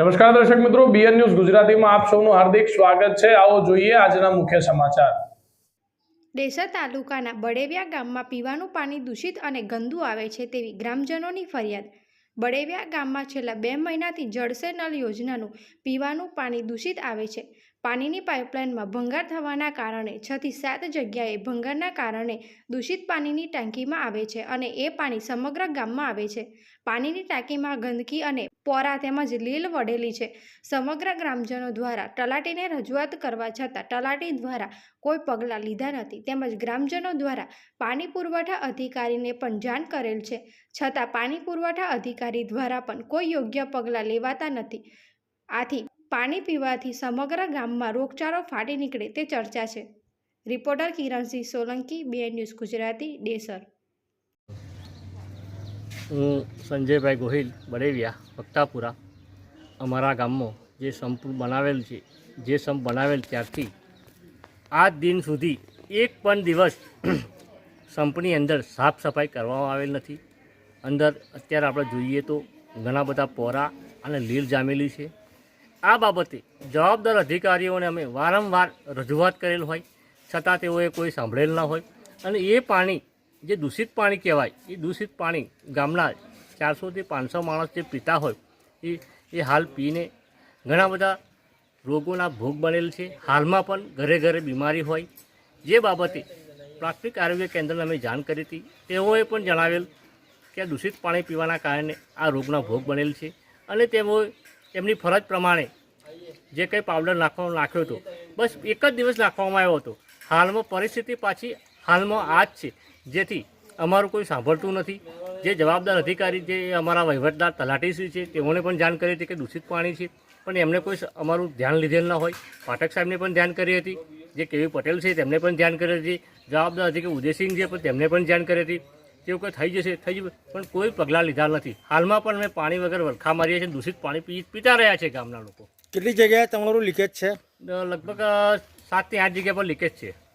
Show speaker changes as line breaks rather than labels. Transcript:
નમસ્કાર દર્શક મિત્રો બીએન ન્યૂઝ ગુજરાતીમાં આપ સૌનું હાર્દિક સ્વાગત છે. આવો જોઈએ આજના મુખ્ય સમાચાર.
ડેસર તાલુકાના બળેવ્યા ગામમાં પીવાનું પાણી દૂષિત અને ગંદુ આવે છે તેવી ગ્રામજનોની ફરિયાદ. બળેવ્યા ગામમાં છેલ્લા બે મહિનાથી જળસે નલ યોજનાનું પીવાનું પાણી દૂષિત આવે છે. પાણીની પાઇપલાઇનમાં ભંગાર થવાના કારણે છથી સાત જગ્યાએ ભંગારના કારણે દૂષિત પાણીની ટાંકીમાં આવે છે અને એ પાણી સમગ્ર ગામમાં આવે છે. પાણીની ટાંકીમાં ગંદકી અને પોરા તેમજ લીલ વડેલી છે. સમગ્ર ગ્રામજનો દ્વારા તલાટીને રજૂઆત કરવા છતાં તલાટી દ્વારા કોઈ પગલાં લીધા નથી. તેમજ ગ્રામજનો દ્વારા પાણી પુરવઠા અધિકારીને પણ જાણ કરેલ છે. છતાં પાણી પુરવઠા અધિકારી દ્વારા પણ કોઈ યોગ્ય પગલાં લેવાતા નથી. આથી પાણી પીવાથી સમગ્ર ગામમાં રોગચાળો ફાટી નીકળે તે ચર્ચા છે. રિપોર્ટર કિરણસિંહ સોલંકી બે ન્યૂઝ ગુજરાતી, ડેસર.
હું સંજયભાઈ ગોહિલ, બળેવિયા, વક્તાપુરા, અમારા ગામમાં જે સંપ બનાવેલ છે, જે સંપ બનાવેલ ત્યારથી આજ દિન સુધી એક પણ દિવસ સંપની અંદર સાફ સફાઈ કરવામાં આવેલ નથી. અંદર અત્યારે આપણે જોઈએ તો ઘણા બધા પોરા અને લીલ જામેલી છે. આ બાબતે જવાબદાર અધિકારીઓને અમે વારંવાર રજૂઆત કરેલ હોય, છતાં તેઓએ કોઈ સાંભળેલ ન હોય અને એ પાણી જે દૂષિત પાણી કહેવાય, એ દૂષિત પાણી ગામના ચારસોથી પાંચસો માણસ જે પીતા હોય, એ એ હાલ પીને ઘણા બધા રોગોના ભોગ બનેલ છે. હાલમાં પણ ઘરે ઘરે બીમારી હોય. જે બાબતે પ્રાથમિક આરોગ્ય કેન્દ્રને અમે જાણ કરી હતી. તેઓએ પણ જણાવેલ કે દૂષિત પાણી પીવાના કારણે આ રોગના ભોગ બનેલ છે અને તેઓએ એમની ફરજ પ્રમાણે જે કંઈ પાવડર નાખવાનો નાખ્યો હતો, બસ એક જ દિવસ નાખવામાં આવ્યો હતો. હાલમાં પરિસ્થિતિ પાછી હાલમાં આ જ છે. જેથી અમારું કોઈ સાંભળતું નથી. જે જવાબદાર અધિકારી જે અમારા વહીવટદાર તલાટીશ્રી છે તેઓને પણ જાણ કરી હતી કે દૂષિત પાણી છે. પણ એમને કોઈ અમારું ધ્યાન લીધેલ ન હોય. પાઠક સાહેબને પણ ધ્યાન કરી હતી. જે કેવી પટેલ છે તેમને પણ ધ્યાન કરી હતી. જવાબદાર અધિકારી ઉદયસિંહ છે પણ તેમને પણ ધ્યાન કરી હતી. તેવું કંઈ થઈ જશે થઈ જશે. પણ કોઈ પગલાં લીધા નથી. હાલમાં પણ અમે પાણી વગર વરખા મારીએ છીએ. દૂષિત પાણી પીતા રહ્યા છે ગામના લોકો.
કેટલી જગ્યાએ તમારું લીકેજ છે?
લગભગ સાતથી આઠ જગ્યા પર લીકેજ છે.